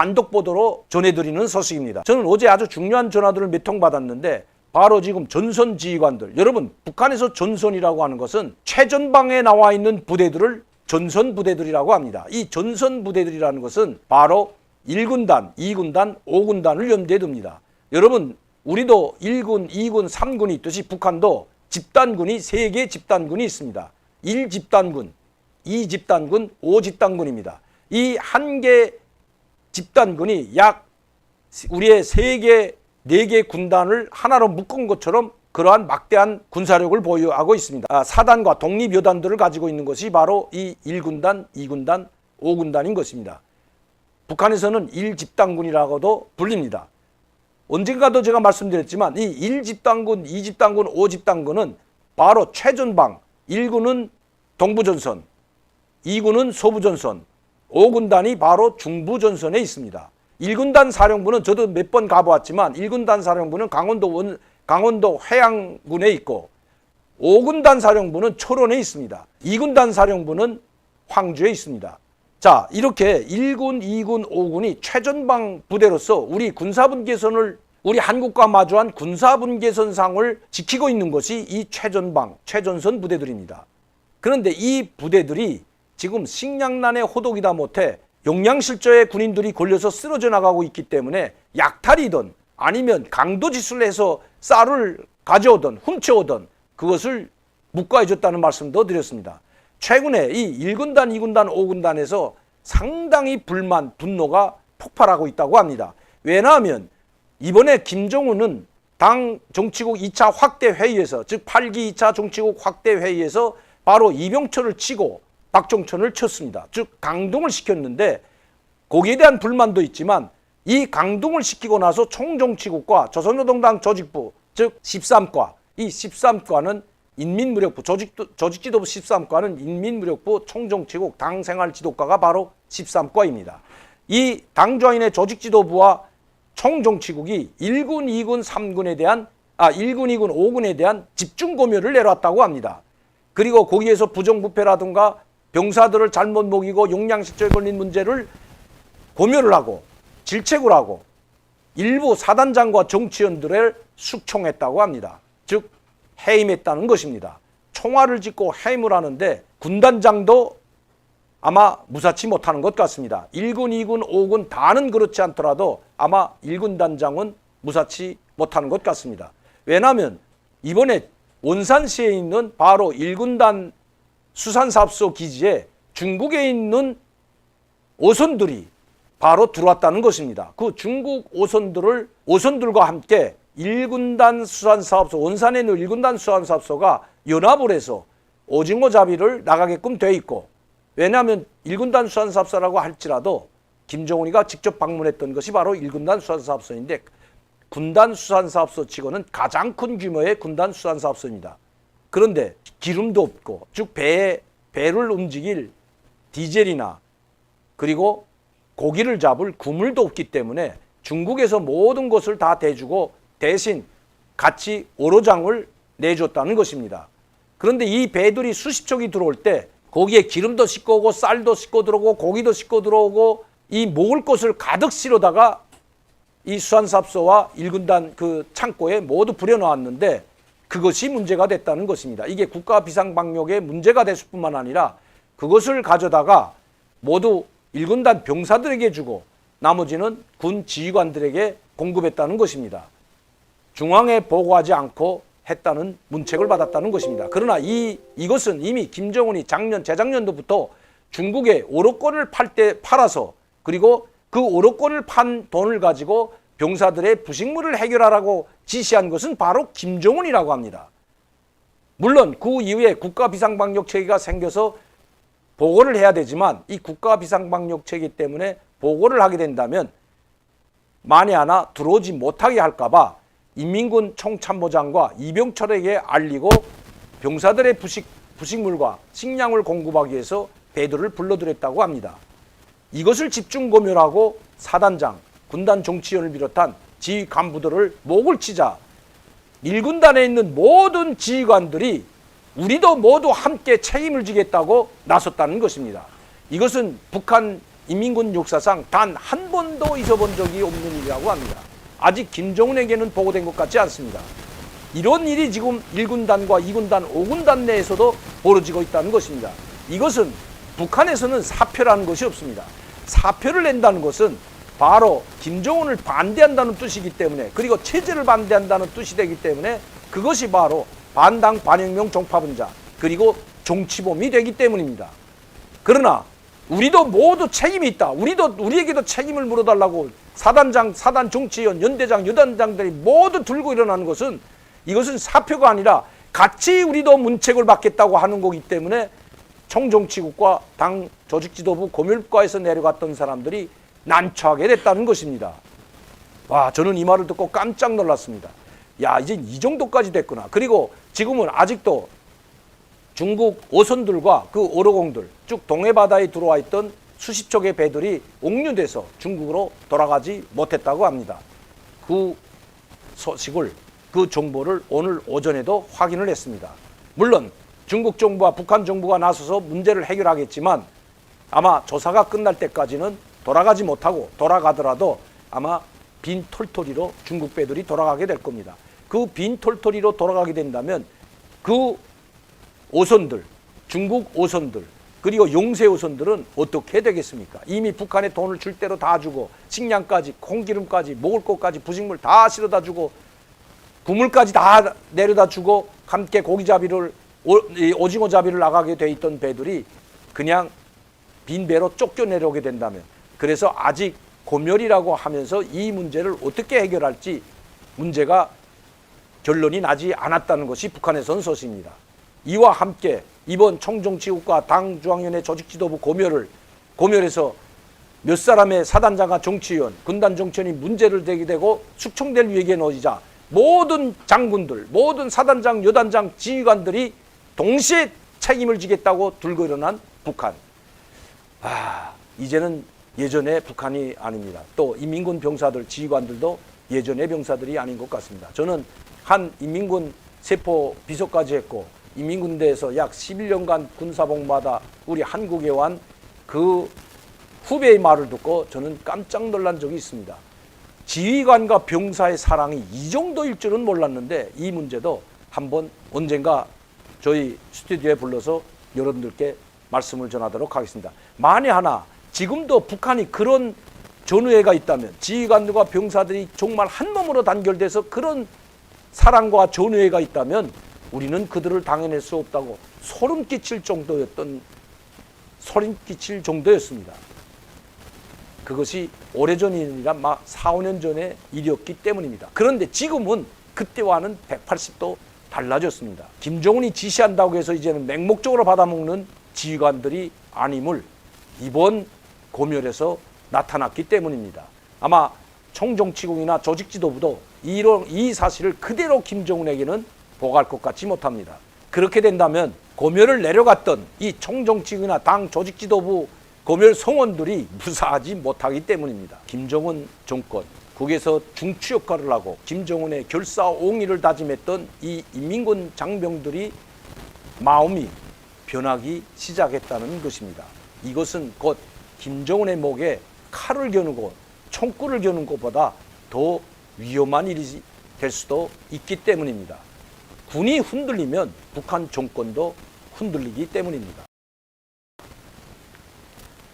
단독 보도로 전해드리는 소식입니다. 저는 어제 아주 중요한 전화들을 몇 통 받았는데 바로 지금 전선 지휘관들 여러분 북한에서 전선이라고 하는 것은 최전방에 나와 있는 부대들을 전선 부대들이라고 합니다. 이 전선 부대들이라는 것은 바로 1군단, 2군단, 5군단을 염두에 둡니다. 여러분 우리도 1군, 2군, 3군이 있듯이 북한도 집단군이 3개 집단군이 있습니다. 1집단군, 2집단군, 5집단군입니다. 이 한 개 집단군이 약 우리의 세 개, 네개 군단을 하나로 묶은 것처럼 그러한 막대한 군사력을 보유하고 있습니다. 아, 사단과 독립여단들을 가지고 있는 것이 바로 이 1군단, 2군단, 5군단인 것입니다. 북한에서는 1집단군이라고도 불립니다. 언젠가도 제가 말씀드렸지만 이 1집단군, 2집단군, 5집단군은 바로 최전방 1군은 동부전선, 2군은 소부전선, 5군단이 바로 중부전선에 있습니다. 1군단 사령부는 저도 몇 번 가보았지만 1군단 사령부는 강원도 원, 강원도 해양군에 있고 5군단 사령부는 철원에 있습니다. 2군단 사령부는 황주에 있습니다. 자, 이렇게 1군, 2군, 5군이 최전방 부대로서 우리 군사분계선을 우리 한국과 마주한 군사분계선상을 지키고 있는 것이 이 최전방, 최전선 부대들입니다. 그런데 이 부대들이 지금 식량난의 호독이다 못해 용량실조에 군인들이 걸려서 쓰러져 나가고 있기 때문에 약탈이든 아니면 강도짓을 해서 쌀을 가져오든 훔쳐오든 그것을 묵과해줬다는 말씀도 드렸습니다. 최근에 이 1군단, 2군단, 5군단에서 상당히 불만, 분노가 폭발하고 있다고 합니다. 왜냐하면 이번에 김정은은 당 정치국 2차 확대 회의에서 즉 8기 2차 정치국 확대 회의에서 바로 이병철을 치고 박종천을 쳤습니다. 즉 강동을 시켰는데 거기에 대한 불만도 있지만 이 강동을 시키고 나서 총정치국과 조선노동당 조직부 즉 13과 이 13과는 인민무력부 조직, 조직지도부 13과는 인민무력부 총정치국 당생활지도과가 바로 13과입니다. 이 당조인의 조직지도부와 총정치국이 1군, 2군, 3군에 대한 아 1군, 2군, 5군에 대한 집중 고멸을 내놨다고 합니다. 그리고 거기에서 부정부패라든가 병사들을 잘못 먹이고 용량실조에 걸린 문제를 고멸을 하고 질책을 하고 일부 사단장과 정치원들을 숙청했다고 합니다. 즉 해임했다는 것입니다. 총알을 짓고 해임을 하는데 군단장도 아마 무사치 못하는 것 같습니다. 1군, 2군, 5군 다는 그렇지 않더라도 아마 1군 단장은 무사치 못하는 것 같습니다. 왜냐하면 이번에 원산시에 있는 바로 1군단 수산사업소 기지에 중국에 있는 오선들이 바로 들어왔다는 것입니다. 그 중국 오선들을 오선들과 함께 1군단 수산사업소 원산에 있는 1군단 수산사업소가 연합을 해서 오징어 잡이를 나가게끔 돼 있고 왜냐하면 1군단 수산사업소라고 할지라도 김정은이가 직접 방문했던 것이 바로 1군단 수산사업소인데 군단 수산사업소 치고는 가장 큰 규모의 군단 수산사업소입니다. 그런데 기름도 없고 즉 배에 배를 움직일 디젤이나 그리고 고기를 잡을 구물도 없기 때문에 중국에서 모든 것을 다 대주고 대신 같이 오로장을 내줬다는 것입니다. 그런데 이 배들이 수십 척이 들어올 때 거기에 기름도 싣고 오고 쌀도 싣고 들어오고 고기도 싣고 들어오고 이 먹을 것을 가득 실어다가 이 수산사업소와 일군단 그 창고에 모두 부려놓았는데 그것이 문제가 됐다는 것입니다. 이게 국가 비상방역에 문제가 됐을 뿐만 아니라 그것을 가져다가 모두 일군단 병사들에게 주고 나머지는 군 지휘관들에게 공급했다는 것입니다. 중앙에 보고하지 않고 했다는 문책을 받았다는 것입니다. 그러나 이 이것은 이미 김정은이 작년 재작년도부터 중국에 오로권을 팔 때 팔아서 그리고 그 오로권을 판 돈을 가지고 병사들의 부식물을 해결하라고 지시한 것은 바로 김정은이라고 합니다. 물론 그 이후에 국가 비상방역 체계가 생겨서 보고를 해야 되지만 이 국가 비상방역 체계 때문에 보고를 하게 된다면 만에 하나 들어오지 못하게 할까봐 인민군 총참모장과 이병철에게 알리고 병사들의 부식, 부식물과 식량을 공급하기 위해서 배들을 불러들였다고 합니다. 이것을 집중 고멸하고 사단장, 군단 정치위원을 비롯한 지휘 간부들을 목을 치자 1군단에 있는 모든 지휘관들이 우리도 모두 함께 책임을 지겠다고 나섰다는 것입니다. 이것은 북한 인민군 역사상 단 한 번도 잊어본 적이 없는 일이라고 합니다. 아직 김정은에게는 보고된 것 같지 않습니다. 이런 일이 지금 1군단과 2군단, 5군단 내에서도 벌어지고 있다는 것입니다. 이것은 북한에서는 사표라는 것이 없습니다. 사표를 낸다는 것은 바로 김정은을 반대한다는 뜻이기 때문에 그리고 체제를 반대한다는 뜻이 되기 때문에 그것이 바로 반당 반혁명 종파분자 그리고 정치범이 되기 때문입니다. 그러나 우리도 모두 책임이 있다. 우리도 우리에게도 책임을 물어달라고 사단장, 사단 정치위원, 연대장, 여단장들이 모두 들고 일어나는 것은 이것은 사표가 아니라 같이 우리도 문책을 받겠다고 하는 거기 때문에 총정치국과 당 조직지도부 고멸과에서 내려갔던 사람들이 난처하게 됐다는 것입니다. 와, 저는 이 말을 듣고 깜짝 놀랐습니다. 야, 이제 이 정도까지 됐구나. 그리고 지금은 아직도 중국 오선들과 그 오로공들 쭉 동해바다에 들어와 있던 수십 척의 배들이 옥류돼서 중국으로 돌아가지 못했다고 합니다. 그 소식을 그 정보를 오늘 오전에도 확인을 했습니다. 물론 중국 정부와 북한 정부가 나서서 문제를 해결하겠지만 아마 조사가 끝날 때까지는 돌아가지 못하고 돌아가더라도 아마 빈 털터리로 중국 배들이 돌아가게 될 겁니다. 그빈 털터리로 돌아가게 된다면 그 오선들, 중국 오선들, 그리고 용세 오선들은 어떻게 되겠습니까? 이미 북한에 돈을 줄 대로 다 주고 식량까지, 콩기름까지, 먹을 것까지, 부식물 다 실어다 주고 구물까지 다 내려다 주고 함께 고기잡이를 오, 이 오징어 잡이를 나가게 돼 있던 배들이 그냥 빈 배로 쫓겨 내려오게 된다면 그래서 아직 고멸이라고 하면서 이 문제를 어떻게 해결할지 문제가 결론이 나지 않았다는 것이 북한에서는 소식입니다. 이와 함께 이번 총정치국과 당 중앙위원회 조직지도부 고멸을 고멸해서 몇 사람의 사단장과 정치위원, 군단 정치원이 문제를 제기 되고 숙청될 위기에 놓이자 모든 장군들, 모든 사단장, 여단장, 지휘관들이 동시에 책임을 지겠다고 들고 일어난 북한. 아, 이제는 예전의 북한이 아닙니다. 또 인민군 병사들, 지휘관들도 예전의 병사들이 아닌 것 같습니다. 저는 한 인민군 세포 비서까지 했고 인민군대에서 약 11년간 군사복마다 우리 한국에 완그 후배의 말을 듣고 저는 깜짝 놀란 적이 있습니다. 지휘관과 병사의 사랑이 이 정도일 줄은 몰랐는데 이 문제도 한번 언젠가 저희 스튜디오에 불러서 여러분들께 말씀을 전하도록 하겠습니다. 만에 하나 지금도 북한이 그런 전우회가 있다면 지휘관들과 병사들이 정말 한 몸으로 단결돼서 그런 사랑과 전우회가 있다면 우리는 그들을 당해낼 수 없다고 소름 끼칠 정도였던 소름 끼칠 정도였습니다. 그것이 오래전이 아니라 막 4, 5년 전의 일이었기 때문입니다. 그런데 지금은 그때와는 180도 달라졌습니다. 김정은이 지시한다고 해서 이제는 맹목적으로 받아먹는 지휘관들이 아님을 이번 고멸에서 나타났기 때문입니다. 아마 총정치국이나 조직지도부도 이런 이 사실을 그대로 김정은에게는 보고할 것 같지 못합니다. 그렇게 된다면 고멸을 내려갔던 이 총정치국이나 당 조직지도부 고멸 성원들이 무사하지 못하기 때문입니다. 김정은 정권 국에서 중추 역할을 하고 김정은의 결사옹위를 다짐했던 이 인민군 장병들이 마음이 변하기 시작했다는 것입니다. 이것은 곧 김정은의 목에 칼을 겨누고 총구를 겨눈 것보다 더 위험한 일이 될 수도 있기 때문입니다. 군이 흔들리면 북한 정권도 흔들리기 때문입니다.